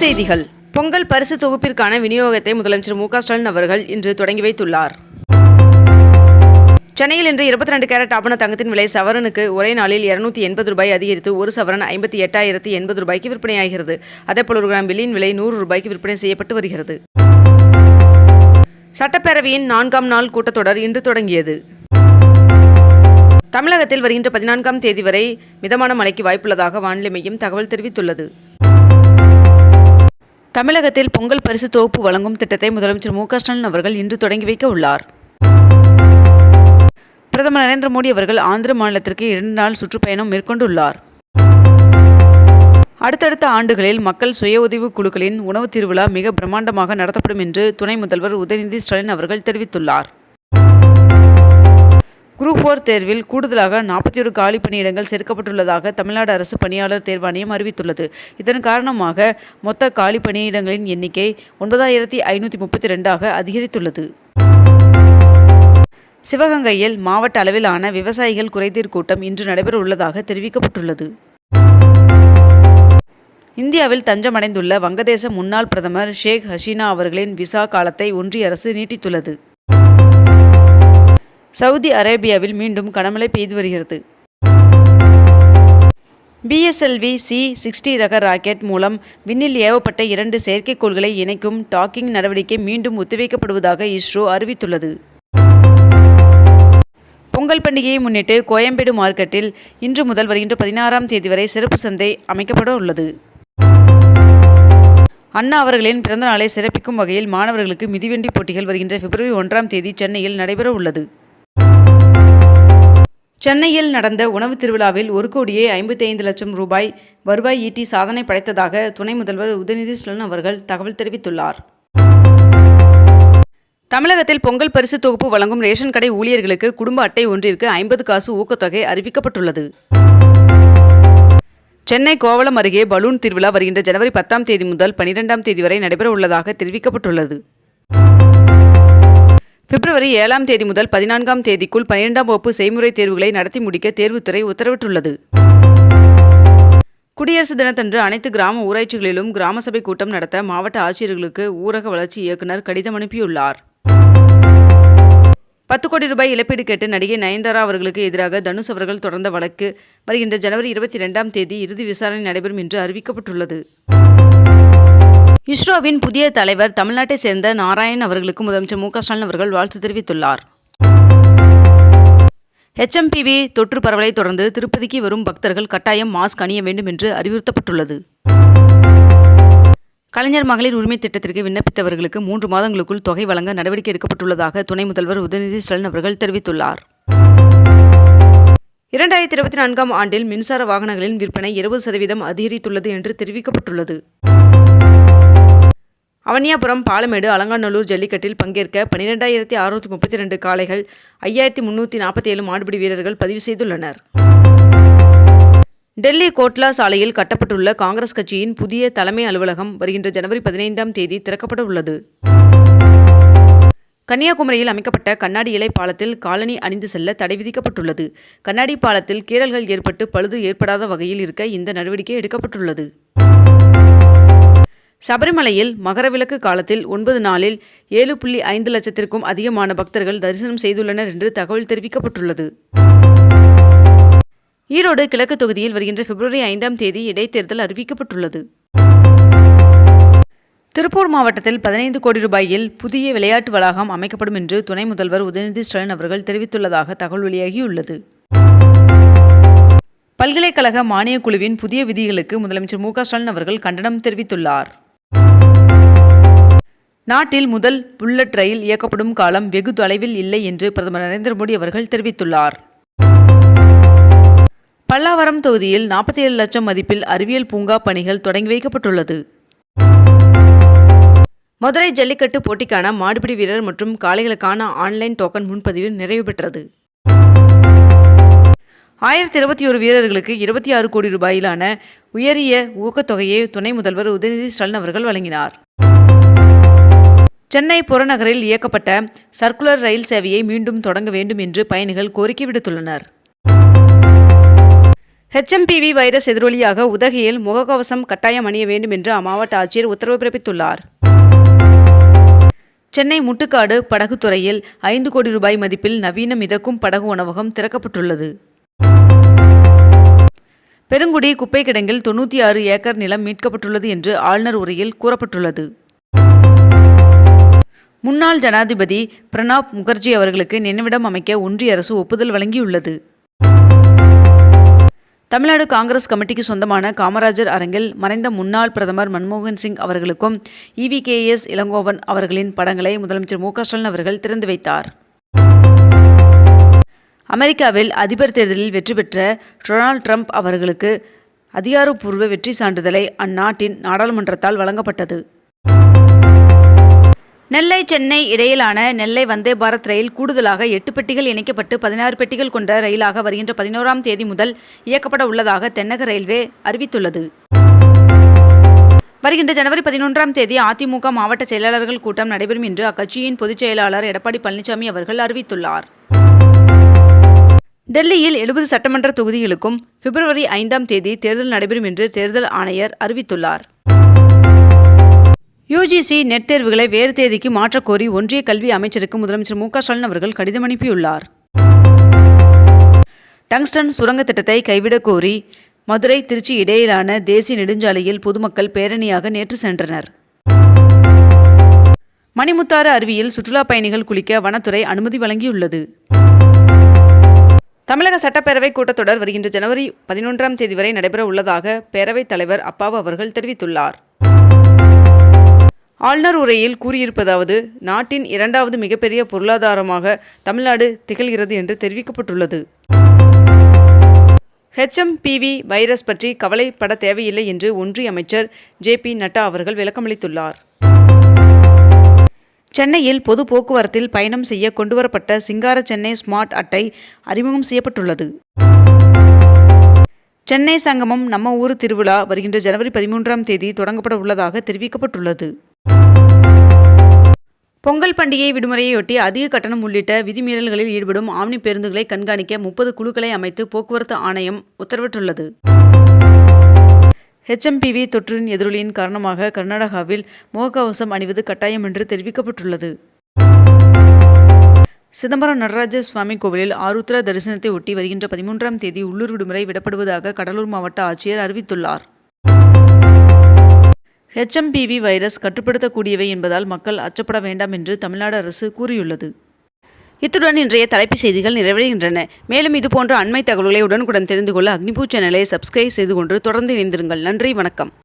செய்திகள். பொங்கல் பரிசு தொகுப்பிற்கான விநியோகத்தை முதலமைச்சர் மு ஸ்டாலின் அவர்கள் இன்று தொடங்கி வைத்துள்ளார். சென்னையில் இன்று இருபத்தி ரெண்டு கேரட் ஆபண தங்கத்தின் விலை சவரனுக்கு ஒரே நாளில் இருநூத்தி எண்பது ரூபாய் அதிகரித்து ஒரு சவரன் ஐம்பத்தி எட்டாயிரத்தி எண்பது ரூபாய்க்கு விற்பனையாகிறது. அதேபோல் ஒரு கிராம் வெள்ளியின் விலை நூறு ரூபாய்க்கு விற்பனை செய்யப்பட்டு வருகிறது. சட்டப்பேரவையின் நான்காம் நாள் கூட்டத்தொடர் இன்று தொடங்கியது. தமிழகத்தில் வருகின்ற பதினான்காம் தேதி வரை மிதமான மழைக்கு வாய்ப்புள்ளதாக வானிலை மையம் தகவல் தெரிவித்துள்ளது. தமிழகத்தில் பொங்கல் பரிசு தொகுப்பு வழங்கும் திட்டத்தை முதலமைச்சர் மு ஸ்டாலின் அவர்கள் இன்று தொடங்கி வைக்க உள்ளார். பிரதமர் நரேந்திர மோடி அவர்கள் ஆந்திர மாநிலத்திற்கு இரண்டு நாள் சுற்றுப்பயணம் மேற்கொண்டுள்ளார். அடுத்தடுத்த ஆண்டுகளில் மக்கள் சுய உதவி குழுக்களின் உணவு திருவிழா மிக பிரம்மாண்டமாக நடத்தப்படும் என்று துணை முதல்வர் உதயநிதி ஸ்டாலின் அவர்கள் தெரிவித்துள்ளார். குரூப் ஃபோர் தேர்வில் கூடுதலாக நாற்பத்தி ஒரு காலி பணியிடங்கள் சேர்க்கப்பட்டுள்ளதாக தமிழ்நாடு அரசு பணியாளர் தேர்வாணையம் அறிவித்துள்ளது. இதன் காரணமாக மொத்த காலி பணியிடங்களின் எண்ணிக்கை ஒன்பதாயிரத்தி ஐநூற்றி முப்பத்தி ரெண்டாக அதிகரித்துள்ளது. சிவகங்கையில் மாவட்ட அளவிலான விவசாயிகள் குறைதீர் கூட்டம் இன்று நடைபெற உள்ளதாக தெரிவிக்கப்பட்டுள்ளது. இந்தியாவில் தஞ்சமடைந்துள்ள வங்கதேச முன்னாள் பிரதமர் ஷேக் ஹசீனா அவர்களின் விசா காலத்தை ஒன்றிய அரசு நீட்டித்துள்ளது. சவுதி அரேபியாவில் மீண்டும் கனமழை பெய்து வருகிறது. பிஎஸ்எல்வி சி சிக்ஸ்டி ரக ராக்கெட் மூலம் விண்ணில் ஏவப்பட்ட இரண்டு செயற்கைக்கோள்களை இணைக்கும் டாக்கிங் நடவடிக்கை மீண்டும் ஒத்திவைக்கப்படுவதாக இஸ்ரோ அறிவித்துள்ளது. பொங்கல் பண்டிகையை முன்னிட்டு கோயம்பேடு மார்க்கெட்டில் இன்று முதல் வருகின்ற பதினாறாம் தேதி வரை சிறப்பு சந்தை அமைக்கப்பட உள்ளது. அண்ணா அவர்களின் பிறந்த நாளை சிறப்பிக்கும் வகையில் மாணவர்களுக்கு மிதிவண்டி போட்டிகள் வருகின்ற பிப்ரவரி ஒன்றாம் தேதி சென்னையில் நடைபெற உள்ளது. சென்னையில் நடந்த உணவு திருவிழாவில் ஒரு கோடியே ஐம்பத்தி ஐந்து லட்சம் ரூபாய் வருவாய் ஈட்டி சாதனை படைத்ததாக துணை முதல்வர் உதயநிதி ஸ்டாலின் அவர்கள் தகவல் தெரிவித்துள்ளார். தமிழகத்தில் பொங்கல் பரிசு தொகுப்பு வழங்கும் ரேஷன் கடை ஊழியர்களுக்கு குடும்ப அட்டை ஒன்றிற்கு ஐம்பது காசு ஊக்கத்தொகை அறிவிக்கப்பட்டுள்ளது. சென்னை கோவளம் அருகே பலூன் திருவிழா வருகின்ற ஜனவரி பத்தாம் தேதி முதல் பனிரெண்டாம் தேதி வரை நடைபெற உள்ளதாக தெரிவிக்கப்பட்டுள்ளது. பிப்ரவரி ஏழாம் தேதி முதல் பதினான்காம் தேதிக்குள் பன்னிரெண்டாம் வகுப்பு செய்முறை தேர்வுகளை நடத்தி முடிக்க தேர்வுத்துறை உத்தரவிட்டுள்ளது. குடியரசு தினத்தன்று அனைத்து கிராம ஊராட்சிகளிலும் கிராம சபை கூட்டம் நடத்த மாவட்ட ஆட்சியர்களுக்கு ஊரக வளர்ச்சி இயக்குநர் கடிதம் அனுப்பியுள்ளார். பத்து கோடி ரூபாய் இழப்பீடு கேட்டு நடிகை நயன்தாரா அவர்களுக்கு எதிராக தனுஷ் அவர்கள் தொடர்ந்த வழக்கு. வருகின்ற ஜனவரி இருபத்தி ரெண்டாம் தேதி இறுதி விசாரணை நடைபெறும் என்று அறிவிக்கப்பட்டுள்ளது. இஸ்ரோவின் புதிய தலைவர் தமிழ்நாட்டை சேர்ந்த நாராயண் அவர்களுக்கு முதலமைச்சர் மு க ஸ்டாலின் அவர்கள் வாழ்த்து தெரிவித்துள்ளார். ஹெச்எம்பிவி தொற்று பரவலை தொடர்ந்து திருப்பதிக்கு வரும் பக்தர்கள் கட்டாயம் மாஸ்க் அணிய வேண்டும் என்று அறிவுறுத்தப்பட்டுள்ளது. கலைஞர் மகளிர் உரிமை திட்டத்திற்கு விண்ணப்பித்தவர்களுக்கு மூன்று மாதங்களுக்குள் தொகை வழங்க நடவடிக்கை எடுக்கப்பட்டுள்ளதாக துணை முதல்வர் உதயநிதி ஸ்டாலின் அவர்கள் தெரிவித்துள்ளார். இரண்டாயிரத்தி இருபத்தி நான்காம் ஆண்டில் மின்சார வாகனங்களின் விற்பனை இருபது சதவீதம் அதிகரித்துள்ளது என்று தெரிவிக்கப்பட்டுள்ளது. அவனியாபுரம் பாலமேடு அலங்காநல்லூர் ஜல்லிக்கட்டில் பங்கேற்க பன்னிரெண்டாயிரத்தி அறுநூற்றி முப்பத்தி ரெண்டு காளைகள் ஐயாயிரத்தி முன்னூற்றி நாற்பத்தி ஏழு மாடுபிடி வீரர்கள் பதிவு செய்துள்ளனர். டெல்லி கோட்லா சாலையில் கட்டப்பட்டுள்ள காங்கிரஸ் கட்சியின் புதிய தலைமை அலுவலகம் வருகின்ற ஜனவரி பதினைந்தாம் தேதி திறக்கப்பட உள்ளது. கன்னியாகுமரியில் அமைக்கப்பட்ட கண்ணாடி இலை பாலத்தில் காலனி அணிந்து செல்ல தடை விதிக்கப்பட்டுள்ளது. கண்ணாடி பாலத்தில் கீறல்கள் ஏற்பட்டு பழுது ஏற்படாத வகையில் இருக்க இந்த நடவடிக்கை எடுக்கப்பட்டுள்ளது. சபரிமலையில் மகரவிளக்கு காலத்தில் ஒன்பது நாளில் ஏழு புள்ளி ஐந்து லட்சத்திற்கும் அதிகமான பக்தர்கள் தரிசனம் செய்துள்ளனர் என்று தகவல் தெரிவிக்கப்பட்டுள்ளது. ஈரோடு கிழக்கு தொகுதியில் வருகின்ற பிப்ரவரி ஐந்தாம் தேதி இடைத்தேர்தல் அறிவிக்கப்பட்டுள்ளது. திருப்பூர் மாவட்டத்தில் பதினைந்து கோடி ரூபாயில் புதிய விளையாட்டு வளாகம் அமைக்கப்படும் என்று துணை முதல்வர் உதயநிதி ஸ்டாலின் அவர்கள் தெரிவித்துள்ளதாக தகவல் வெளியாகியுள்ளது. பல்கலைக்கழக மானியக் குழுவின் புதிய விதிகளுக்கு முதலமைச்சர் மு க ஸ்டாலின் அவர்கள் கண்டனம் தெரிவித்துள்ளார். நாட்டில் முதல் புல்லட் ரயில் இயக்கப்படும் காலம் வெகு தொலைவில் இல்லை என்று பிரதமர் நரேந்திர மோடி அவர்கள் தெரிவித்துள்ளார். பல்லாவரம் தொகுதியில் நாற்பத்தி ஏழு லட்சம் மதிப்பில் அறிவியல் பூங்கா பணிகள் தொடங்கி வைக்கப்பட்டுள்ளது. மதுரை ஜல்லிக்கட்டு போட்டிக்கான மாடுபிடி வீரர் மற்றும் காளைகளுக்கான ஆன்லைன் டோக்கன் முன்பதிவு நிறைவு பெற்றது. ஆயிரத்தி இருபத்தி ஒரு வீரர்களுக்கு இருபத்தி ஆறு கோடி ரூபாயிலான உயரிய ஊக்கத்தொகையை துணை முதல்வர் உதயநிதி ஸ்டாலின் அவர்கள் வழங்கினார். சென்னை புறநகரில் இயக்கப்பட்ட சர்க்குலர் ரயில் சேவையை மீண்டும் தொடங்க வேண்டும் என்று பயணிகள் கோரிக்கை விடுத்துள்ளனர். ஹெச்எம்பிவி வைரஸ் எதிரொலியாக உதகையில் முகக்கவசம் கட்டாயம் அணிய வேண்டும் என்று அம்மாவட்ட ஆட்சியர் உத்தரவு பிறப்பித்துள்ளார். சென்னை முட்டுக்காடு படகுத்துறையில் ஐந்து கோடி ரூபாய் மதிப்பில் நவீன மிதக்கும் படகு உணவகம் திறக்கப்பட்டுள்ளது. பெருங்குடி குப்பை கிடங்கில் தொண்ணூற்றி ஆறு ஏக்கர் நிலம் மீட்கப்பட்டுள்ளது என்று ஆளுநர் உரையில் கூறப்பட்டுள்ளது. முன்னாள் ஜனாதிபதி பிரணாப் முகர்ஜி அவர்களுக்கு நினைவிடம் அமைக்க ஒன்றிய அரசு ஒப்புதல் வழங்கியுள்ளது. தமிழ்நாடு காங்கிரஸ் கமிட்டிக்கு சொந்தமான காமராஜர் அரங்கில் மறைந்த முன்னாள் பிரதமர் மன்மோகன் சிங் அவர்களுக்கும் இவிகேஎஸ் இளங்கோவன் அவர்களின் படங்களை முதலமைச்சர் மு ஸ்டாலின் அவர்கள் திறந்து வைத்தார். அமெரிக்காவில் அதிபர் தேர்தலில் வெற்றி பெற்ற டொனால்ட் ட்ரம்ப் அவர்களுக்கு அதிகாரப்பூர்வ வெற்றி சான்றிதழை அந்நாட்டின் நாடாளுமன்றத்தால் வழங்கப்பட்டது. நெல்லை சென்னை இடையிலான நெல்லை வந்தே பாரத் ரயில் கூடுதலாக எட்டு பெட்டிகள் இணைக்கப்பட்டு பதினாறு பெட்டிகள் கொண்ட ரயிலாக வருகின்ற பதினோராம் தேதி முதல் இயக்கப்பட உள்ளதாக தென்னக ரயில்வே அறிவித்துள்ளது. வருகின்ற ஜனவரி பதினொன்றாம் தேதி அதிமுக மாவட்ட செயலாளர்கள் கூட்டம் நடைபெறும் என்று அக்கட்சியின் பொதுச் செயலாளர் எடப்பாடி பழனிசாமி அவர்கள் அறிவித்துள்ளார். டெல்லியில் எழுபது சட்டமன்ற தொகுதிகளுக்கும் பிப்ரவரி ஐந்தாம் தேதி தேர்தல் நடைபெறும் என்று தேர்தல் ஆணையர் அறிவித்துள்ளார். யுஜிசி நெட் தேர்வுகளை வேறு தேதிக்கு மாற்றக்கோரி ஒன்றிய கல்வி அமைச்சருக்கு முதலமைச்சர் மு க ஸ்டாலின் அவர்கள் கடிதம் அனுப்பியுள்ளார். டங்ஸ்டன் சுரங்க திட்டத்தை கைவிடக் கோரி மதுரை திருச்சி இடையிலான தேசிய நெடுஞ்சாலையில் பொதுமக்கள் பேரணியாக நேற்று சென்றனர். மணிமுத்தாறு அருவியில் சுற்றுலா பயணிகள் குளிக்க வனத்துறை அனுமதி வழங்கியுள்ளது. தமிழக சட்டப்பேரவை கூட்டத்தொடர் வருகின்ற ஜனவரி பதினொன்றாம் தேதி வரை நடைபெற உள்ளதாக பேரவைத் தலைவர் அப்பாவு அவர்கள் தெரிவித்துள்ளார். ஆளுநர் உரையில் கூறியிருப்பதாவது நாட்டின் இரண்டாவது மிகப்பெரிய பொருளாதாரமாக தமிழ்நாடு திகழ்கிறது என்று தெரிவிக்கப்பட்டுள்ளது. ஹெச்எம்பிவி வைரஸ் பற்றி கவலைப்பட தேவையில்லை என்று ஒன்றிய அமைச்சர் ஜே பி நட்டா அவர்கள் விளக்கமளித்துள்ளார். சென்னையில் பொது போக்குவரத்தில் பயணம் செய்ய கொண்டுவரப்பட்ட சிங்கார சென்னை ஸ்மார்ட் அட்டை அறிமுகம் செய்யப்பட்டுள்ளது. சென்னை சங்கமம் நம்ம ஊர் திருவிழா வருகின்ற ஜனவரி பதிமூன்றாம் தேதி தொடங்கப்பட உள்ளதாக தெரிவிக்கப்பட்டுள்ளது. பொங்கல் பண்டிகை விடுமுறையொட்டி அதிக கட்டணம் உள்ளிட்ட விதிமீறல்களில் ஈடுபடும் ஆம்னி பேருந்துகளை கண்காணிக்க முப்பது குழுக்களை அமைத்து போக்குவரத்து ஆணையம் உத்தரவிட்டுள்ளது. ஹெச்எம்பிவி தொற்றின் எதிரொலியின் காரணமாக கர்நாடகாவில் முகக்கவசம் அணிவது கட்டாயம் என்று தெரிவிக்கப்பட்டுள்ளது. சிதம்பரம் நடராஜ சுவாமி கோவிலில் ஆருத்ரா தரிசனத்தை ஒட்டி வருகின்ற பதிமூன்றாம் தேதி உள்ளூர் விடுமுறை விடப்படுவதாக கடலூர் மாவட்ட ஆட்சியர் அறிவித்துள்ளார். ஹெச்எம்பிவி வைரஸ் கட்டுப்படுத்தக்கூடியவை என்பதால் மக்கள் அச்சப்பட வேண்டாம் என்று தமிழ்நாடு அரசு கூறியுள்ளது. இத்துடன் இன்றைய தலைப்புச் செய்திகள் நிறைவடைகின்றன. மேலும் இதுபோன்ற அண்மை தகவல்களை உடனுக்குடன் தெரிந்து கொள்ள அக்னிபூ சேனலை சப்ஸ்கிரைப் செய்து கொண்டு தொடர்ந்து இணைந்திருங்கள். நன்றி வணக்கம்.